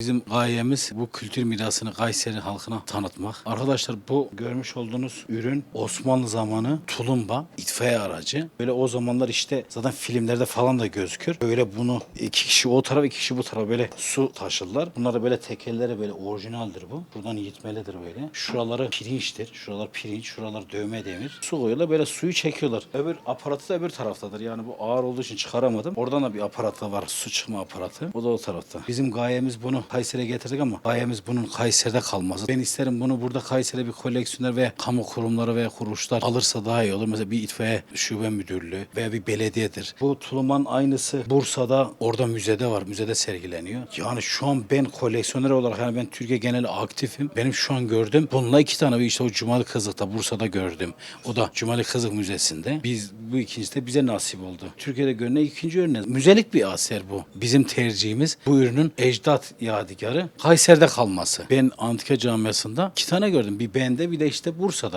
Bizim gayemiz bu kültür mirasını Kayseri halkına tanıtmak. Arkadaşlar bu görmüş olduğunuz ürün Osmanlı zamanı tulumba, itfaiye aracı. Böyle o zamanlar işte zaten filmlerde falan da gözükür. Böyle bunu iki kişi o taraf iki kişi bu tarafa böyle su taşırlar. Bunlar da böyle tekerleri böyle orijinaldir bu. Buradan yitmelidir böyle. Şuraları pirinçtir. Şuralar pirinç, şuralar dövme demir. Su koyuyorlar böyle suyu çekiyorlar. Öbür aparatı da öbür taraftadır. Yani bu ağır olduğu için çıkaramadım. Oradan da bir aparat da var. Su çıkma aparatı. O da o tarafta. Bizim gayemiz bunu Kayseri'ye getirdik ama gayemiz bunun Kayseri'de kalması. Ben isterim bunu burada Kayseri'de bir koleksiyoner ve kamu kurumları veya kuruluşlar alırsa daha iyi olur. Mesela bir itfaiye şube müdürlüğü veya bir belediyedir. Bu tuluman aynısı Bursa'da orada müzede var. Müzede sergileniyor. Yani şu an ben koleksiyoner olarak yani ben Türkiye geneli aktifim. Benim şu an gördüm. Bununla iki tane işte o Cumali Kızık'ta Bursa'da gördüm. O da Cumali Kızık Müzesi'nde. Biz bu ikincisi de bize nasip oldu. Türkiye'de görünen ikinci ürün. Müzelik bir eser bu. Bizim tercihimiz bu ürünün ecdat yadigarı Kayseri'de kalması. Ben Antika Camiası'nda iki tane gördüm. Bir bende bir de işte Bursa'da.